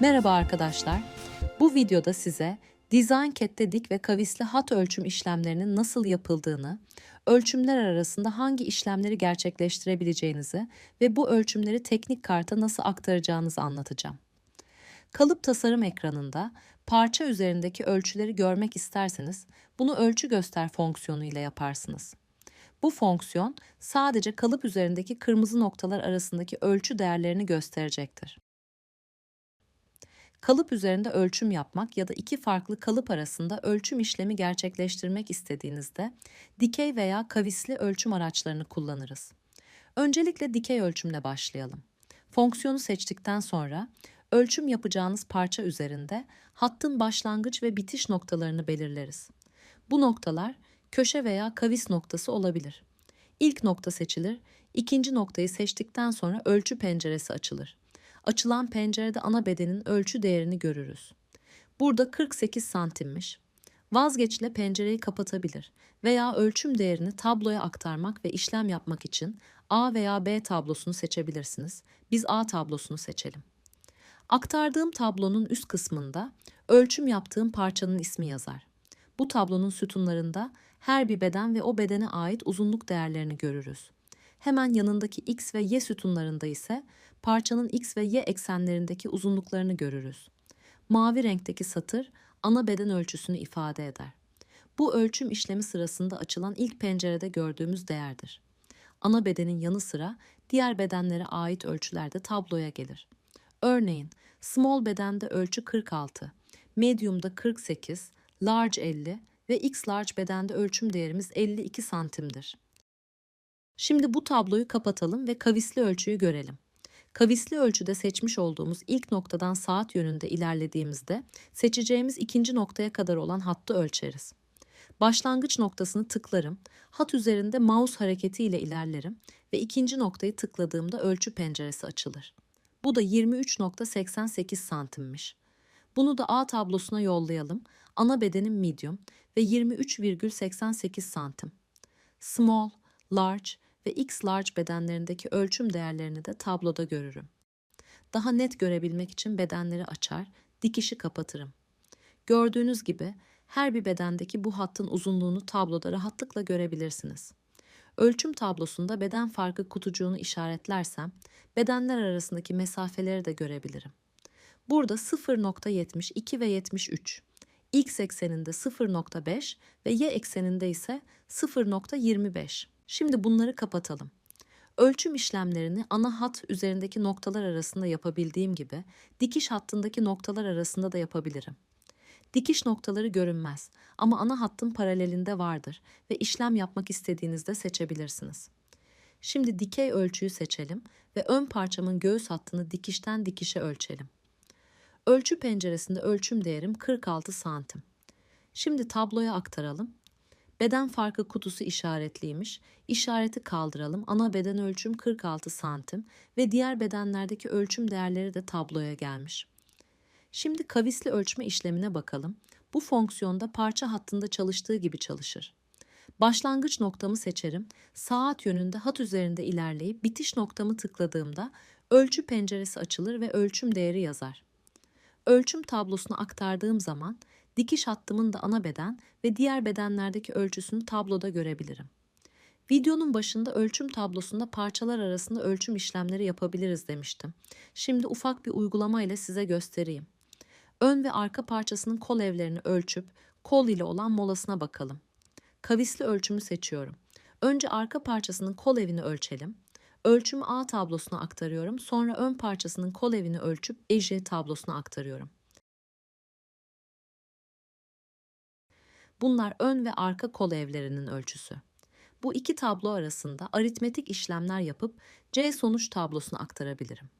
Merhaba arkadaşlar. Bu videoda size DesignCAD'de dik ve kavisli hat ölçüm işlemlerinin nasıl yapıldığını, ölçümler arasında hangi işlemleri gerçekleştirebileceğinizi ve bu ölçümleri teknik karta nasıl aktaracağınızı anlatacağım. Kalıp tasarım ekranında parça üzerindeki ölçüleri görmek isterseniz bunu ölçü göster fonksiyonu ile yaparsınız. Bu fonksiyon sadece kalıp üzerindeki kırmızı noktalar arasındaki ölçü değerlerini gösterecektir. Kalıp üzerinde ölçüm yapmak ya da iki farklı kalıp arasında ölçüm işlemi gerçekleştirmek istediğinizde dikey veya kavisli ölçüm araçlarını kullanırız. Öncelikle dikey ölçümle başlayalım. Fonksiyonu seçtikten sonra ölçüm yapacağınız parça üzerinde hattın başlangıç ve bitiş noktalarını belirleriz. Bu noktalar köşe veya kavis noktası olabilir. İlk nokta seçilir, ikinci noktayı seçtikten sonra ölçü penceresi açılır. Açılan pencerede ana bedenin ölçü değerini görürüz. Burada 48 santimmiş. Vazgeçle pencereyi kapatabilir veya ölçüm değerini tabloya aktarmak ve işlem yapmak için A veya B tablosunu seçebilirsiniz. Biz A tablosunu seçelim. Aktardığım tablonun üst kısmında ölçüm yaptığım parçanın ismi yazar. Bu tablonun sütunlarında her bir beden ve o bedene ait uzunluk değerlerini görürüz. Hemen yanındaki x ve y sütunlarında ise parçanın x ve y eksenlerindeki uzunluklarını görürüz. Mavi renkteki satır ana beden ölçüsünü ifade eder. Bu ölçüm işlemi sırasında açılan ilk pencerede gördüğümüz değerdir. Ana bedenin yanı sıra diğer bedenlere ait ölçüler de tabloya gelir. Örneğin small bedende ölçü 46, medium'da 48, large 50 ve x large bedende ölçüm değerimiz 52 santimdir. Şimdi bu tabloyu kapatalım ve kavisli ölçüyü görelim. Kavisli ölçüde seçmiş olduğumuz ilk noktadan saat yönünde ilerlediğimizde seçeceğimiz ikinci noktaya kadar olan hattı ölçeriz. Başlangıç noktasını tıklarım, hat üzerinde mouse hareketi ile ilerlerim ve ikinci noktayı tıkladığımda ölçü penceresi açılır. Bu da 23.88 santimmiş. Bunu da A tablosuna yollayalım. Ana bedenim medium ve 23,88 santim. Small, large ve X large bedenlerindeki ölçüm değerlerini de tabloda görürüm. Daha net görebilmek için bedenleri açar, dikişi kapatırım. Gördüğünüz gibi her bir bedendeki bu hattın uzunluğunu tabloda rahatlıkla görebilirsiniz. Ölçüm tablosunda beden farkı kutucuğunu işaretlersem bedenler arasındaki mesafeleri de görebilirim. Burada 0.72 ve 73, x ekseninde 0.5 ve y ekseninde ise 0.25. Şimdi bunları kapatalım. Ölçüm işlemlerini ana hat üzerindeki noktalar arasında yapabildiğim gibi dikiş hattındaki noktalar arasında da yapabilirim. Dikiş noktaları görünmez ama ana hattın paralelinde vardır ve işlem yapmak istediğinizde seçebilirsiniz. Şimdi dikey ölçüyü seçelim ve ön parçamın göğüs hattını dikişten dikişe ölçelim. Ölçü penceresinde ölçüm değerim 46 santim. Şimdi tabloya aktaralım. Beden farkı kutusu işaretliymiş. İşareti kaldıralım. Ana beden ölçüm 46 santim ve diğer bedenlerdeki ölçüm değerleri de tabloya gelmiş. Şimdi kavisli ölçme işlemine bakalım. Bu fonksiyonda parça hattında çalıştığı gibi çalışır. Başlangıç noktamı seçerim. Saat yönünde hat üzerinde ilerleyip bitiş noktamı tıkladığımda ölçü penceresi açılır ve ölçüm değeri yazar. Ölçüm tablosuna aktardığım zaman dikiş hattımın da ana beden ve diğer bedenlerdeki ölçüsünü tabloda görebilirim. Videonun başında ölçüm tablosunda parçalar arasında ölçüm işlemleri yapabiliriz demiştim. Şimdi ufak bir uygulama ile size göstereyim. Ön ve arka parçasının kol evlerini ölçüp kol ile olan molasına bakalım. Kavisli ölçümü seçiyorum. Önce arka parçasının kol evini ölçelim. Ölçümü A tablosuna aktarıyorum. Sonra ön parçasının kol evini ölçüp EJ tablosuna aktarıyorum. Bunlar ön ve arka kol evlerinin ölçüsü. Bu iki tablo arasında aritmetik işlemler yapıp C sonuç tablosuna aktarabilirim.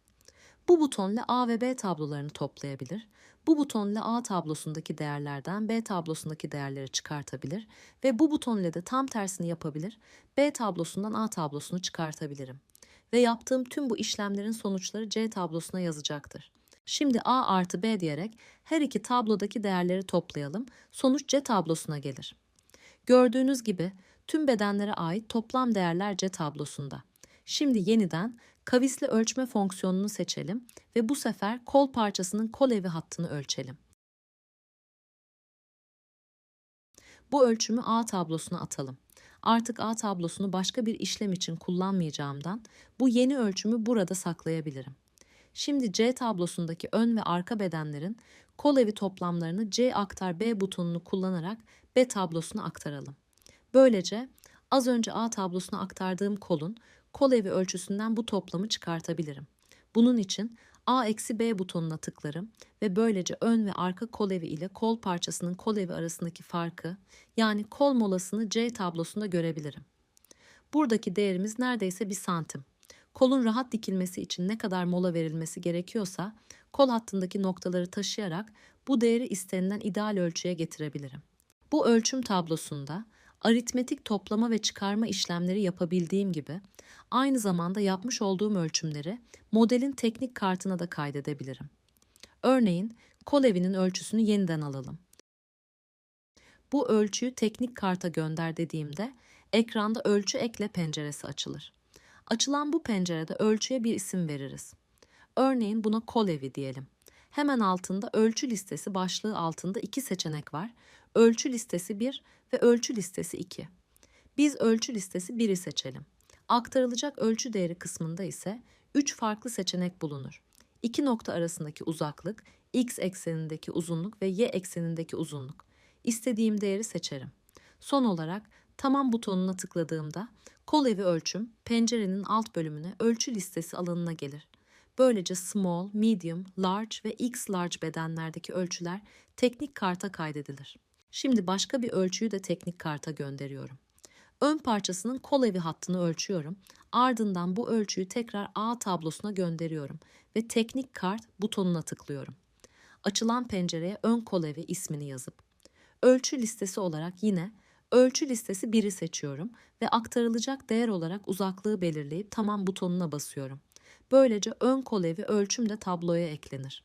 Bu butonla A ve B tablolarını toplayabilir. Bu butonla A tablosundaki değerlerden B tablosundaki değerleri çıkartabilir ve bu buton ile de tam tersini yapabilir. B tablosundan A tablosunu çıkartabilirim. Ve yaptığım tüm bu işlemlerin sonuçları C tablosuna yazacaktır. Şimdi A artı B diyerek her iki tablodaki değerleri toplayalım. Sonuç C tablosuna gelir. Gördüğünüz gibi tüm bedenlere ait toplam değerler C tablosunda. Şimdi yeniden kavisli ölçme fonksiyonunu seçelim ve bu sefer kol parçasının kol evi hattını ölçelim. Bu ölçümü A tablosuna atalım. Artık A tablosunu başka bir işlem için kullanmayacağımdan bu yeni ölçümü burada saklayabilirim. Şimdi C tablosundaki ön ve arka bedenlerin kol evi toplamlarını C aktar B butonunu kullanarak B tablosuna aktaralım. Böylece az önce A tablosuna aktardığım kolun kol evi ölçüsünden bu toplamı çıkartabilirim. Bunun için A eksi B butonuna tıklarım ve böylece ön ve arka kol evi ile kol parçasının kol evi arasındaki farkı yani kol molasını C tablosunda görebilirim. Buradaki değerimiz neredeyse bir santim. Kolun rahat dikilmesi için ne kadar mola verilmesi gerekiyorsa kol hattındaki noktaları taşıyarak bu değeri istenilen ideal ölçüye getirebilirim. Bu ölçüm tablosunda aritmetik toplama ve çıkarma işlemleri yapabildiğim gibi aynı zamanda yapmış olduğum ölçümleri modelin teknik kartına da kaydedebilirim. Örneğin kol evinin ölçüsünü yeniden alalım. Bu ölçüyü teknik karta gönder dediğimde ekranda ölçü ekle penceresi açılır. Açılan bu pencerede ölçüye bir isim veririz. Örneğin buna kol evi diyelim. Hemen altında ölçü listesi başlığı altında iki seçenek var. Ölçü listesi 1 ve ölçü listesi 2. Biz ölçü listesi 1'i seçelim. Aktarılacak ölçü değeri kısmında ise 3 farklı seçenek bulunur. İki nokta arasındaki uzaklık, x eksenindeki uzunluk ve y eksenindeki uzunluk. İstediğim değeri seçerim. Son olarak tamam butonuna tıkladığımda kol evi ölçüm pencerenin alt bölümüne ölçü listesi alanına gelir. Böylece small, medium, large ve x large bedenlerdeki ölçüler teknik karta kaydedilir. Şimdi başka bir ölçüyü de teknik karta gönderiyorum. Ön parçasının kol evi hattını ölçüyorum. Ardından bu ölçüyü tekrar A tablosuna gönderiyorum ve teknik kart butonuna tıklıyorum. Açılan pencereye ön kol evi ismini yazıp ölçü listesi olarak yine ölçü listesi 1'i seçiyorum ve aktarılacak değer olarak uzaklığı belirleyip tamam butonuna basıyorum. Böylece ön kol evi ölçüm de tabloya eklenir.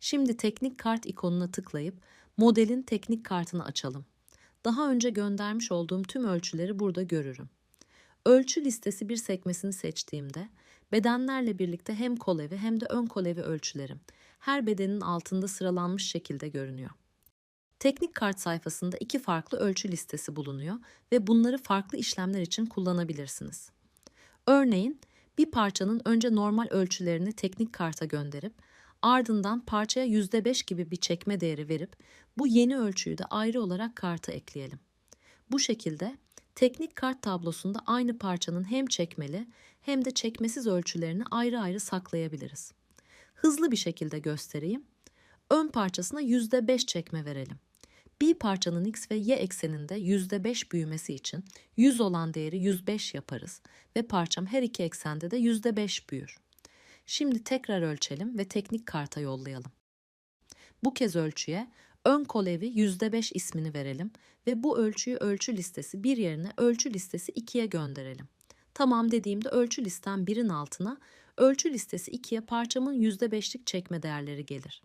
Şimdi teknik kart ikonuna tıklayıp modelin teknik kartını açalım. Daha önce göndermiş olduğum tüm ölçüleri burada görürüm. Ölçü listesi bir sekmesini seçtiğimde bedenlerle birlikte hem kol evi hem de ön kol evi ölçülerim her bedenin altında sıralanmış şekilde görünüyor. Teknik kart sayfasında iki farklı ölçü listesi bulunuyor ve bunları farklı işlemler için kullanabilirsiniz. Örneğin bir parçanın önce normal ölçülerini teknik karta gönderip ardından parçaya %5 gibi bir çekme değeri verip bu yeni ölçüyü de ayrı olarak karta ekleyelim. Bu şekilde teknik kart tablosunda aynı parçanın hem çekmeli hem de çekmesiz ölçülerini ayrı ayrı saklayabiliriz. Hızlı bir şekilde göstereyim. Ön parçasına %5 çekme verelim. Bir parçanın x ve y ekseninde %5 büyümesi için 100 olan değeri 105 yaparız ve parçam her iki eksende de %5 büyür. Şimdi tekrar ölçelim ve teknik karta yollayalım. Bu kez ölçüye ön kol evi %5 ismini verelim ve bu ölçüyü ölçü listesi bir yerine ölçü listesi 2'ye gönderelim. Tamam dediğimde ölçü listem 1'in altına ölçü listesi 2'ye parçamın %5'lik çekme değerleri gelir.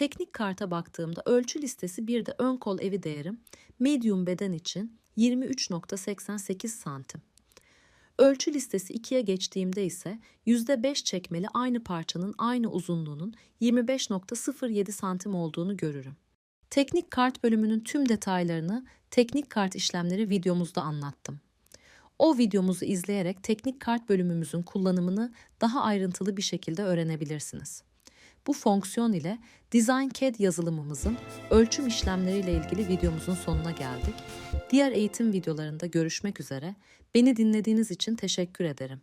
Teknik karta baktığımda ölçü listesi bir de ön kol evi değerim medium beden için 23.88 santim. Ölçü listesi 2'ye geçtiğimde ise %5 çekmeli aynı parçanın aynı uzunluğunun 25.07 santim olduğunu görürüm. Teknik kart bölümünün tüm detaylarını teknik kart işlemleri videomuzda anlattım. O videomuzu izleyerek teknik kart bölümümüzün kullanımını daha ayrıntılı bir şekilde öğrenebilirsiniz. Bu fonksiyon ile DesignCAD yazılımımızın ölçüm işlemleriyle ilgili videomuzun sonuna geldik. Diğer eğitim videolarında görüşmek üzere. Beni dinlediğiniz için teşekkür ederim.